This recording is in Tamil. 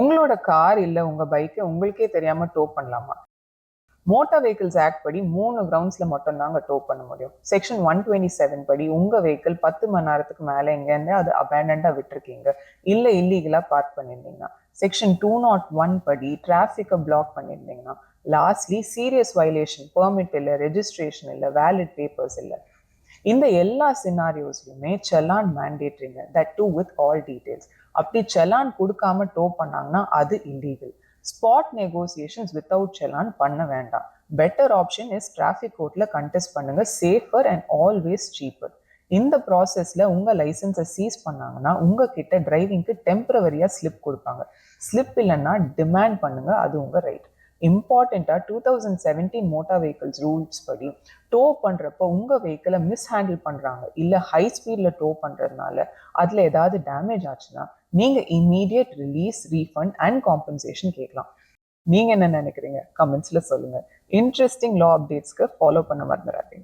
உங்களோட கார் இல்லை உங்கள் பைக்கை உங்களுக்கே தெரியாமல் டோ பண்ணலாமா? மோட்டார் வெஹிக்கிள்ஸ் ஆக்ட் படி மூணு கிரவுண்ட்ஸில் மட்டும் தாங்க டோ பண்ண முடியும். செக்ஷன் ஒன் டுவெண்ட்டி செவன் படி உங்கள் வெஹிக்கிள் பத்து மணி நேரத்துக்கு மேலே எங்கேருந்து அது அபேண்டண்டாக விட்டுருக்கீங்க. இல்லை இல்லீகலாக பார்க் பண்ணியிருந்தீங்கன்னா section two not oh one படி டிராஃபிக்கை பிளாக் பண்ணியிருந்தீங்கன்னா லாஸ்ட்லி சீரியஸ் வயலேஷன் பெர்மிட் இல்லை ரெஜிஸ்ட்ரேஷன் இல்லை வேலிட் பேப்பர்ஸ் இல்லை. இந்த எல்லா சினாரியோஸ்லையுமே challan மேண்டேட்ரிங்க that to with all details அப்படி செலான் கொடுக்காம டோ பண்ணாங்கன்னா அது illegal spot negotiations without challan பண்ண வேண்டாம். பெட்டர் ஆப்ஷன் இஸ் டிராஃபிக் கோர்ட்ல கண்டெஸ்ட் பண்ணுங்க. சேஃபர் அண்ட் ஆல்வேஸ் சீப்பர் இந்த ப்ராசஸ்ல உங்க லைசன்ஸை சீஸ் பண்ணாங்கன்னா உங்ககிட்ட டிரைவிங்க்கு டெம்பரவரியாக ஸ்லிப் கொடுப்பாங்க. ஸ்லிப் இல்லைன்னா டிமாண்ட் பண்ணுங்க. அது உங்கள் ரைட் இம்பார்ட்டண்ட்டாக two thousand seventeen motor vehicles rules படி டோ பண்ணுறப்போ உங்கள் வெஹிக்கிளை மிஸ்ஹேண்டில் பண்ணுறாங்க இல்லை ஹை ஸ்பீடில் டோ பண்ணுறதுனால அதில் ஏதாவது டேமேஜ் ஆச்சுன்னா நீங்கள் immediate release refund and compensation கேட்கலாம். நீங்கள் என்ன நினைக்கிறீங்க? கமெண்ட்ஸில் சொல்லுங்கள் இன்ட்ரெஸ்டிங் லா அப்டேட்ஸ்க்கு ஃபாலோ பண்ண மறந்துடாதீங்க.